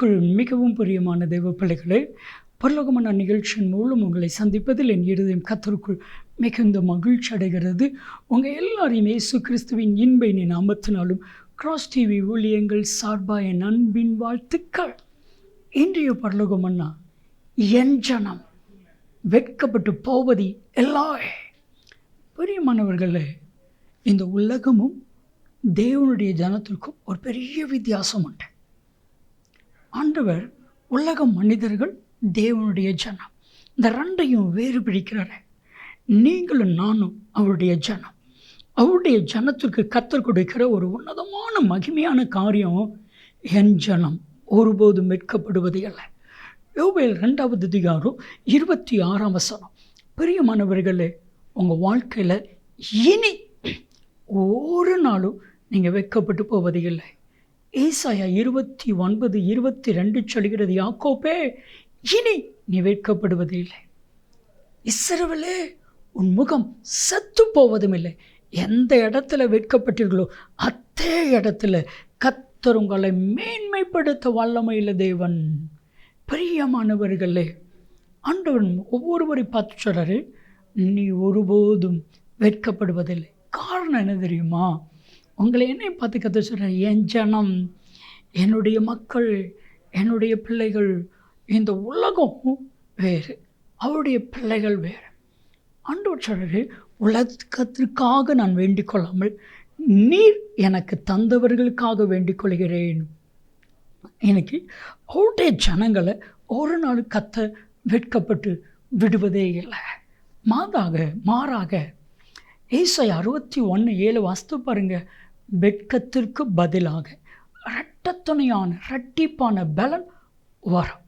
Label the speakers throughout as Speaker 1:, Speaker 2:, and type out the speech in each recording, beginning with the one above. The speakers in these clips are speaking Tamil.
Speaker 1: கிறிஸ்துக்குள் மிகவும் பிரியமான தெய்வ பிள்ளைகளே பரலோகமான நிகழ்ச்சியின் மூலம் உங்களை சந்திப்பதில் என் இருதயம் கத்தருக்குள் மிகுந்த மகிழ்ச்சி அடைகிறது. உங்கள் எல்லாரையும் இயேசு கிறிஸ்துவின் இன்பை நாமத்தினாலும் கிராஸ் டிவி ஊழியங்கள் சார்பாக என் அன்பின் வாழ்த்துக்கள். இன்றைய பரலோகமன்னா என் ஜனம் வெட்கப்பட்டு போவதி எல்லா. பிரியமானவர்களே இந்த உலகமும் தேவனுடைய ஜனத்திற்கும் ஒரு பெரிய வித்தியாசம் உண்டு. ஆண்டவர் உலக மனிதர்கள் தேவனுடைய ஜனம். இந்த ரெண்டையும் வேறு பிடிக்கிறாரு. நீங்களும் நானும் அவருடைய ஜனம். அவருடைய ஜனத்திற்கு கத்தர் கொடுக்கிற ஒரு உன்னதமான மகிமையான காரியம் என் ஜனம். ஒருபோதும் வெட்கப்படுவது அல்ல. யோபேல் ரெண்டாவது அதிகாரம் இருபத்தி ஆறாம் வசனம். பிரியமானவர்களே உங்கள் வாழ்க்கையில் இனி ஒரு நாளும் நீங்கள் வெட்கப்பட்டு போவது இல்லை ஏசாயா இருபத்தி ஒன்பது இருபத்தி ரெண்டு சொல்கிறது யாக்கோப்பே இனி நீ வெட்கப்படுவது இல்லை இஸ்ரவேலே உன் முகம் சத்து போவதும் இல்லை எந்த இடத்துல வெட்கப்பட்டீர்களோ அதே இடத்துல கத்தர் உங்களை மேன்மைப்படுத்த வல்லமையில் தேவன். பிரியமானவர்களே ஆண்டவன் ஒவ்வொருவரை பார்த்து சொல்கிறாரு நீ ஒருபோதும் வெட்கப்படுவதில்லை. காரணம் என்ன தெரியுமா? உங்களை என்னை பார்த்து கற்று சொல்கிறேன் என் ஜனம் என்னுடைய மக்கள் என்னுடைய பிள்ளைகள் இந்த உலகம் வேறு அவருடைய பிள்ளைகள் வேறு. ஆண்டவர் சொல்கிறாரு உலகத்திற்காக நான் வேண்டிக் கொள்ளாமல் நீர் எனக்கு தந்தவர்களுக்காக வேண்டிக் கொள்கிறேன் எனக்கு அவருடைய ஜனங்களை ஒரு நாள் கத்த வெட்கப்பட்டு விடுவதே இல்லை. மாதாக மாறாக ஏசை அறுபத்தி ஒன்று ஏழு வாஸ்து பாருங்க. வெட்கத்திற்கு பதிலாக இரட்டத்துணையான இரட்டிப்பான பலன் வரும்.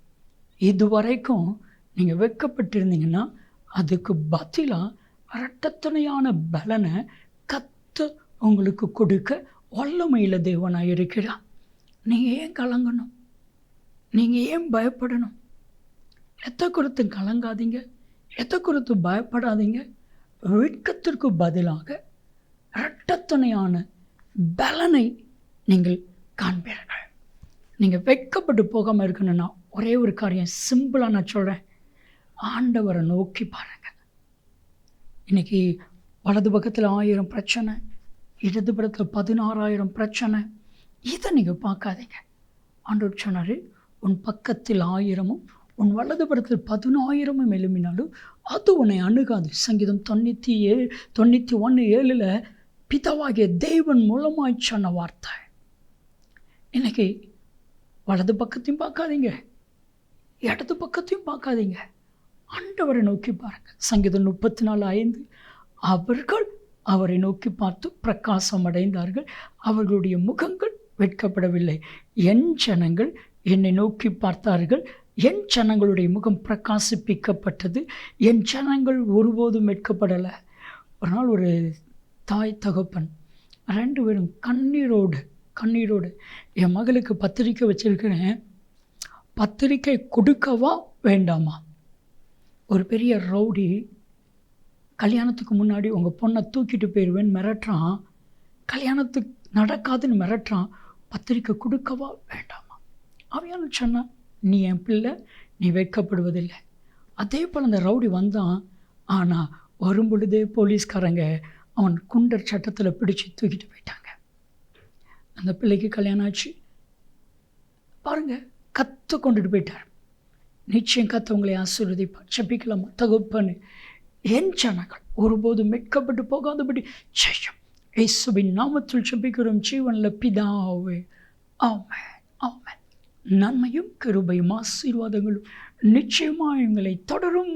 Speaker 1: இதுவரைக்கும் நீங்கள் வெட்கப்பட்டிருந்தீங்கன்னா அதுக்கு பதிலாக இரட்டத்துணையான பலனை கத்து உங்களுக்கு கொடுக்க வல்லமையில் தேவனாக இருக்கிறா நீங்கள் ஏன் கலங்கணும்? நீங்கள் ஏன் பயப்படணும்? எத்த குறித்து கலங்காதீங்க? எத்த குறித்து பயப்படாதீங்க? வெட்கத்திற்கு பதிலாக இரட்டத்துணையான பலனை நீங்கள் காண்பீர்கள். நீங்கள் வெட்கப்பட்டு போகாமல் இருக்கணும்னா ஒரே ஒரு காரியம் சிம்பிளாக நான் சொல்கிறேன் ஆண்டவரை நோக்கி பாருங்கள். இன்றைக்கி வலது பக்கத்தில் ஆயிரம் பிரச்சனை இடது பக்கத்தில் பதினாறாயிரம் பிரச்சனை. இதை நீங்கள் பார்க்காதீங்க. ஆண்டவர் சொன்னார் உன் பக்கத்தில் ஆயிரமும் உன் வலது படத்தில் பதினாயிரமும் எழுமினாலும் அது உன்னை அணுகாது. சங்கீதம் தொண்ணூற்றி ஏழு தொண்ணூற்றி ஒன்று ஏழில் பிதாவாகிய தேவன் மூலமாய் சொன்ன வார்த்தை. இன்னைக்கு வலது பக்கத்தையும் பார்க்காதீங்க. இடது பக்கத்தையும் பார்க்காதீங்க. ஆண்டவரை நோக்கி பாருங்கள் சங்கீதம் முப்பத்தி நாலு ஐந்து. அவர்கள் அவரை நோக்கி பார்த்து பிரகாசம் அடைந்தார்கள். அவர்களுடைய முகங்கள் வெட்கப்படவில்லை. என் ஜனங்கள் என்னை நோக்கி பார்த்தார்கள். என் ஜனங்களுடைய முகம் பிரகாசிப்பிக்கப்பட்டது. என் ஜனங்கள் ஒருபோதும் வெட்கப்படலை. ஒரு நாள் ஒரு தாய் தகப்பன். ரெண்டு பேரும் கண்ணீரோடு கண்ணீரோடு. என் மகளுக்கு பத்திரிக்கை வச்சுருக்கிறேன். பத்திரிக்கை கொடுக்கவா வேண்டாமா? ஒரு பெரிய ரவுடி கல்யாணத்துக்கு முன்னாடி உங்கள் பொண்ணை தூக்கிட்டு போயிடுவேன்னு மிரட்டுறான். கல்யாணத்துக்கு நடக்காதுன்னு மிரட்டுறான். பத்திரிக்கை கொடுக்கவா வேண்டாமா? அவையான சொன்னான் நீ என் பிள்ளை நீ வைக்கப்படுவதில்லை அதே போல் அந்த ரவுடி வந்தான். ஆனால் வரும் பொழுதே போலீஸ்காரங்க அவன் குண்டர் சட்டத்தில் பிடிச்சி தூக்கிட்டு போயிட்டாங்க. அந்த பிள்ளைக்கு கல்யாணம் ஆச்சு. பாருங்கள் கற்று கொண்டுட்டு போயிட்டார். நிச்சயம் கத்தவங்களை ஆசீர்வதிப்பார். செப்பிக்கலாமா தகுப்பன்னு என் ஜனங்கள் ஒருபோதும் மெட்கப்பட்டு போகாதபடி செய்யும் இயேசுவின் நாமத்தில் செப்பிக்கிறோம் ஜீவனில் பிதாவே. ஆமே ஆமே நன்மையும் கிருபையும் ஆசீர்வாதங்களும் நிச்சயமாக எங்களை தொடரும்.